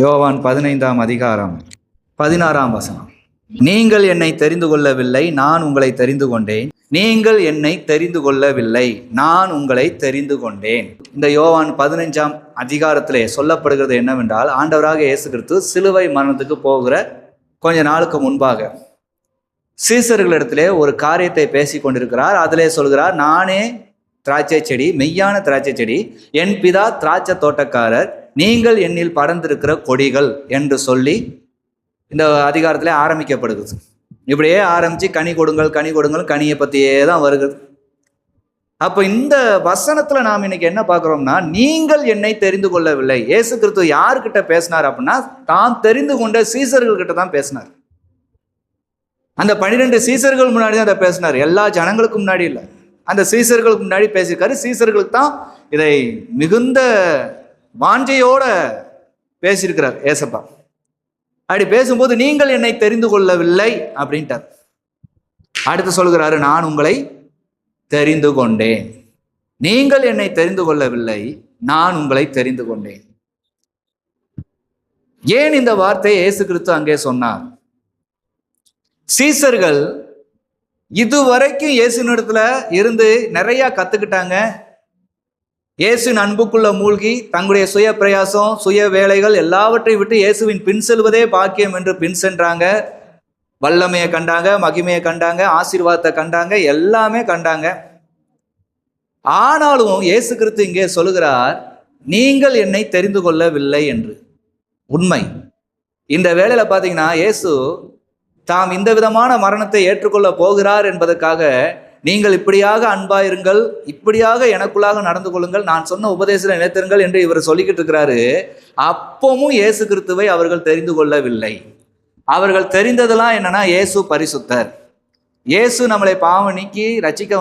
யோவான் பதினைந்தாம் அதிகாரம் பதினாறாம் வசனம். நீங்கள் என்னை தெரிந்து கொள்ளவில்லை நான் உங்களை தெரிந்து கொண்டேன். நீங்கள் என்னை தெரிந்து கொள்ளவில்லை நான் உங்களை தெரிந்து கொண்டேன். இந்த யோவான் பதினைஞ்சாம் அதிகாரத்திலே சொல்லப்படுகிறது என்னவென்றால் ஆண்டவராக இயேசு கிறிஸ்து சிலுவை மரணத்துக்கு போகிற கொஞ்ச நாளுக்கு முன்பாக சீசர்களிடத்திலே ஒரு காரியத்தை பேசி கொண்டிருக்கிறார். அதிலே சொல்கிறார் நானே திராட்சை செடி மெய்யான திராட்சை செடி என் பிதா திராட்சை தோட்டக்காரர் நீங்கள் என்னில் படர்ந்திருக்கிற கொடிகள் என்று சொல்லி இந்த அதிகாரத்தில் ஆரம்பிக்கப்படுகிறது. இப்படியே ஆரம்பித்து கனி கொடுங்கள் கனி கொடுங்கள் கனியை பற்றியே தான் வருகிறது. அப்போ இந்த வசனத்தில் நாம் இன்னைக்கு என்ன பார்க்குறோம்னா நீங்கள் என்னை தெரிந்து கொள்ளவில்லை. இயேசு கிறிஸ்து யார்கிட்ட பேசினார் அப்படின்னா தான் தெரிந்து கொண்ட சீசர்கள்கிட்ட தான் பேசினார். அந்த பன்னிரெண்டு சீசர்கள் முன்னாடி தான் அதை பேசினார். எல்லா ஜனங்களுக்கும் முன்னாடி இல்லை. அந்த சீசர்களுக்கு முன்னாடி பேசியிருக்காரு. சீசர்களுக்கு தான் இதை மிகுந்த வாஞ்சையோட பேசியிருக்கிறார் ஏசப்பா. அப்படி பேசும்போது நீங்கள் என்னை தெரிந்து கொள்ளவில்லை அப்படின்ட்டார். அடுத்து சொல்கிறாரு நான் உங்களை தெரிந்து கொண்டேன். நீங்கள் என்னை தெரிந்து கொள்ளவில்லை நான் உங்களை தெரிந்து கொண்டேன். ஏன் இந்த வார்த்தையை இயேசு கிறிஸ்து அங்கே சொன்னார்? சீசர்கள் இதுவரைக்கும் இயேசுனிடத்துல இருந்து நிறைய கத்துக்கிட்டாங்க. இயேசுவின் அன்புக்குள்ள மூழ்கி தங்களுடைய சுய பிரயாசம் சுய வேலைகள் எல்லாவற்றையும் விட்டு இயேசுவின் பின் செல்வதே பாக்கியம் என்று பின் சென்றாங்க. வல்லமையை கண்டாங்க மகிமையை கண்டாங்க ஆசீர்வாதத்தை கண்டாங்க எல்லாமே கண்டாங்க. ஆனாலும் இயேசு கிறிஸ்து இங்கே சொல்லுகிறார் நீங்கள் என்னை தெரிந்து கொள்ளவில்லை என்று. உண்மை. இந்த வேளையில பார்த்தீங்கன்னா இயேசு தாம் இந்த விதமான மரணத்தை ஏற்றுக்கொள்ள போகிறார் என்பதற்காக நீங்கள் இப்படியாக அன்பாயிருங்கள் இப்படியாக எனக்குள்ளாக நடந்து கொள்ளுங்கள் நான் சொன்ன உபதேசத்தில் நினைத்திருங்கள் என்று இவர் சொல்லிக்கிட்டு இருக்கிறாரு. அப்பவும் இயேசு கிறிஸ்துவை அவர்கள் தெரிந்து கொள்ளவில்லை. அவர்கள் தெரிந்ததெல்லாம் என்னன்னா இயேசு பரிசுத்தர். இயேசு நம்மளை பாவம் நீக்கி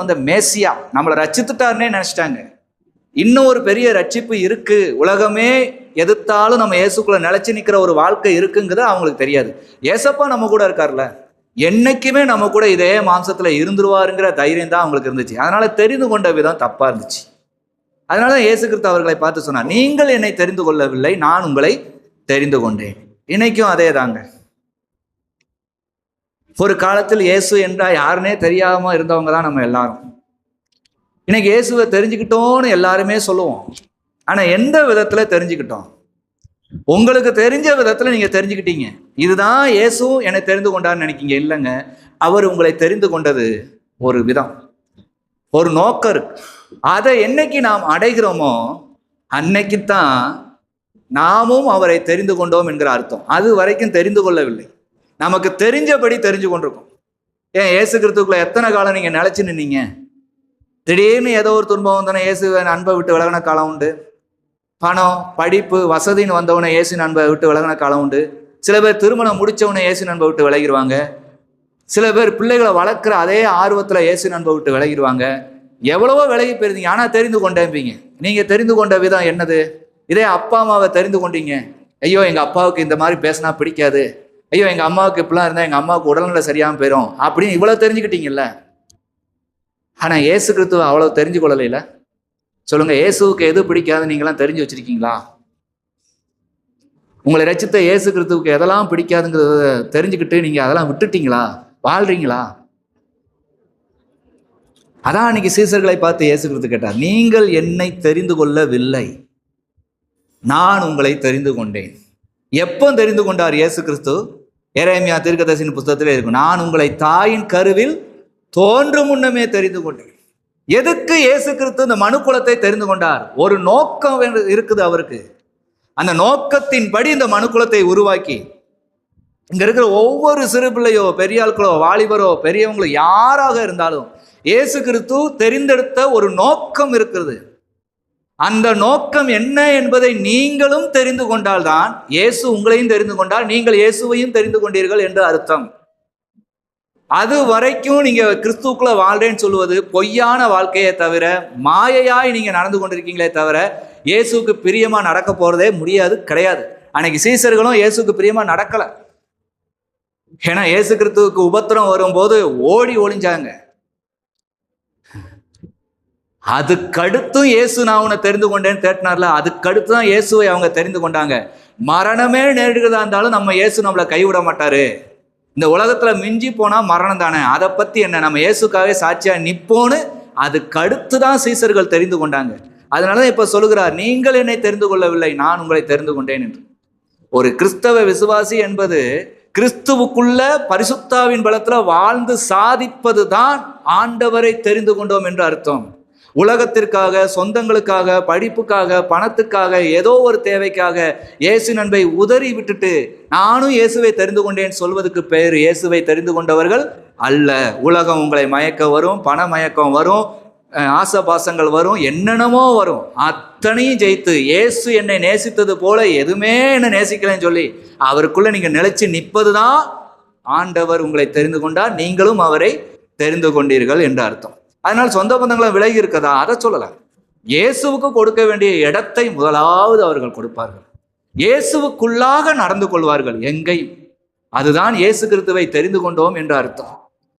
வந்த மேசியா நம்மளை ரச்சித்துட்டாருன்னே நினைச்சிட்டாங்க. இன்னும் ஒரு பெரிய ரட்சிப்பு இருக்கு. உலகமே எதிர்த்தாலும் நம்ம இயேசுக்குள்ள நிலைச்சு நிற்கிற ஒரு வாழ்க்கை இருக்குங்கிறது அவங்களுக்கு தெரியாது. ஏசப்பா நம்ம கூட இருக்கார்ல? என்னைக்குமே நம்ம கூட இதே மாம்சத்தில் இருந்துருவாருங்கிற தைரியம் தான் அவங்களுக்கு இருந்துச்சு. அதனால தெரிந்து கொண்ட விதம் தப்பா இருந்துச்சு. அதனால தான் இயேசு கிறிஸ்து அவர்களை பார்த்து சொன்னார் நீங்கள் என்னை தெரிந்து கொள்ளவில்லை நான் உங்களை தெரிந்து கொண்டேன். இன்னைக்கும் அதே தாங்க. ஒரு காலத்தில் இயேசு என்றா யாருன்னே தெரியாம இருந்தவங்க தான் நம்ம எல்லாரும். இன்னைக்கு இயேசுவை தெரிஞ்சுக்கிட்டோன்னு எல்லாருமே சொல்லுவோம். ஆனா எந்த விதத்துல தெரிஞ்சுக்கிட்டோம்? உங்களுக்கு தெரிஞ்ச விதத்தில் நீங்கள் தெரிஞ்சுக்கிட்டீங்க. இதுதான் இயேசு என்னை தெரிந்து கொண்டார்னு நினைக்கீங்க. இல்லைங்க. அவர் உங்களை தெரிந்து கொண்டது ஒரு விதம். ஒரு நோக்கம் இருக்கு. அதை என்னைக்கு நாம் அடைகிறோமோ அன்னைக்கு தான் நாமும் அவரை தெரிந்து கொண்டோம் என்கிற அர்த்தம். அது வரைக்கும் தெரிந்து கொள்ளவில்லை. நமக்கு தெரிஞ்சபடி தெரிஞ்சு கொண்டிருக்கோம். ஏன்? இயேசு கிறிஸ்துக்குள்ள எத்தனை காலம் நீங்கள் நிலைச்சு நின்னீங்க? திடீர்னு ஏதோ ஒரு துன்பம் வந்தோன்னே இயேசு அன்பை விட்டு விலகின காலம் உண்டு. பணம் படிப்பு வசதின்னு வந்தவனை இயேசு நண்பை விட்டு விலகின காலம் உண்டு. சில பேர் திருமணம் முடிச்சவனை இயேசு நண்பை விட்டு விலகிடுவாங்க சில பேர் பிள்ளைகளை வளர்க்குற அதே ஆர்வத்தில் இயேசு நண்பை விட்டு விலகிடுவாங்க எவ்வளவோ விலகி போயிருந்தீங்க. ஆனால் தெரிந்து கொண்டேன்பீங்க நீங்கள் தெரிந்து கொண்ட விதம் என்னது? இதே அப்பா அம்மாவை தெரிந்து கொண்டீங்க. ஐயோ எங்கள் அப்பாவுக்கு இந்த மாதிரி பேசினா பிடிக்காது. ஐயோ எங்கள் அம்மாவுக்கு இப்படிலாம் இருந்தால் எங்கள் அம்மாவுக்கு உடல்நிலை சரியாமல் போயிடும் அப்படின்னு இவ்வளோ தெரிஞ்சுக்கிட்டீங்கல்ல? ஆனால் இயேசு கிறிஸ்துவ அவ்வளோ தெரிஞ்சு கொள்ளலைல சொல்லுங்க இயேசுக்கு எது பிடிக்காது நீங்களாம் தெரிஞ்சு வச்சிருக்கீங்களா? உங்களை ரச்சித்த இயேசு கிறிஸ்துவுக்கு எதெல்லாம் பிடிக்காதுங்கிறத தெரிஞ்சுக்கிட்டு நீங்க அதெல்லாம் விட்டுட்டீங்களா? வாழ்றீங்களா? அதான் அன்னைக்கு சீசர்களை பார்த்து இயேசு கிறிஸ்து கேட்டார் நீங்கள் என்னை தெரிந்து கொள்ளவில்லை. நான் உங்களை தெரிந்து கொண்டேன். எப்போ தெரிந்து கொண்டார் இயேசு கிறிஸ்து? எரேமியா தீர்க்கதரிசியின் புத்தகத்திலே இருக்கும். நான் உங்களை தாயின் கருவில் தோன்றும் முன்னமே தெரிந்து கொண்டேன். எதுக்கு இயேசு கிறிஸ்து இந்த மனுக்குலத்தை தெரிந்து கொண்டார்? ஒரு நோக்கம் இருக்குது அவருக்கு. அந்த நோக்கத்தின்படி இந்த மனுக்குலத்தை உருவாக்கி. இங்க இருக்கிற ஒவ்வொரு சிறு பிள்ளையோ பெரியாட்களோ வாலிபரோ பெரியவங்களோ யாராக இருந்தாலும் இயேசு கிறிஸ்து தெரிந்தெடுத்த ஒரு நோக்கம் இருக்கிறது. அந்த நோக்கம் என்ன என்பதை நீங்களும் தெரிந்து கொண்டால்தான் இயேசு உங்களையும் தெரிந்து கொண்டால் நீங்கள் இயேசுவையும் தெரிந்து கொண்டீர்கள் என்று அர்த்தம். அது வரைக்கும் நீங்கள் கிறிஸ்துக்குள்ளே வாழ்றேன்னு சொல்லுவது பொய்யான வாழ்க்கையை தவிர மாயையாய் நீங்கள் நடந்து கொண்டிருக்கீங்களே தவிர இயேசுக்கு பிரியமாக நடக்க போகிறதே முடியாது கிடையாது. அன்னைக்கு சீசர்களும் இயேசுக்கு பிரியமாக நடக்கலை. ஏன்னா இயேசு கிறிஸ்துவுக்கு உபத்திரம் வரும்போது ஓடி ஒளிஞ்சாங்க. அதுக்கடுத்தும் இயேசு நான் உன்னை தெரிந்து கொண்டேன்னு தேட்டினார்ல அதுக்கடுத்து தான் இயேசுவை அவங்க தெரிந்து கொண்டாங்க. மரணமே நேரிடுகிறதா இருந்தாலும் நம்ம இயேசு நம்மளை கைவிட மாட்டாரு. இந்த உலகத்துல மிஞ்சி போனா மரணம் தானே? அதை பத்தி என்ன? நம்ம இயேசுக்காகவே சாட்சியா நிப்போன்னு அதுக்கு அடுத்து தான் சீசர்கள் தெரிந்து கொண்டாங்க. அதனாலதான் இப்ப சொல்லுகிறார் நீங்கள் என்னை தெரிந்து கொள்ளவில்லை நான் உங்களை தெரிந்து கொண்டேன் என்று. ஒரு கிறிஸ்தவ விசுவாசி என்பது கிறிஸ்துவுக்குள்ள பரிசுத்தாவின் பலத்துல வாழ்ந்து சாதிப்பது தான் ஆண்டவரை தெரிந்து கொண்டோம் என்று அர்த்தம். உலகத்திற்காக சொந்தங்களுக்காக படிப்புக்காக பணத்துக்காக ஏதோ ஒரு தேவைக்காக இயேசு நண்பை உதறி விட்டுட்டு நானும் இயேசுவை தெரிந்து கொண்டேன் சொல்வதற்கு பெயர் இயேசுவை தெரிந்து கொண்டவர்கள் அல்ல. உலகம் உங்களை மயக்க வரும் பண மயக்கம் வரும் ஆசபாசங்கள் வரும் என்னென்னமோ வரும். அத்தனையும் ஜெயித்து இயேசு என்னை நேசித்தது போல எதுவுமே என்னை நேசிக்கலைன்னு சொல்லி அவருக்குள்ள நீங்க நிலைச்சு நிற்பது தான் ஆண்டவர் உங்களை தெரிந்து கொண்டார். நீங்களும் அவரை தெரிந்து கொண்டீர்கள் என்று அர்த்தம். அதனால் சொந்த பந்தங்களை விலகி இருக்கதா? அதை சொல்லலாம் இயேசுவுக்கு கொடுக்க வேண்டிய இடத்தை முதலாவது அவர்கள் கொடுப்பார்கள். இயேசுவுக்குள்ளாக நடந்து கொள்வார்கள் எங்கேயும். அதுதான் இயேசு கிறிஸ்துவை தெரிந்து கொண்டோம் என்று அர்த்தம்.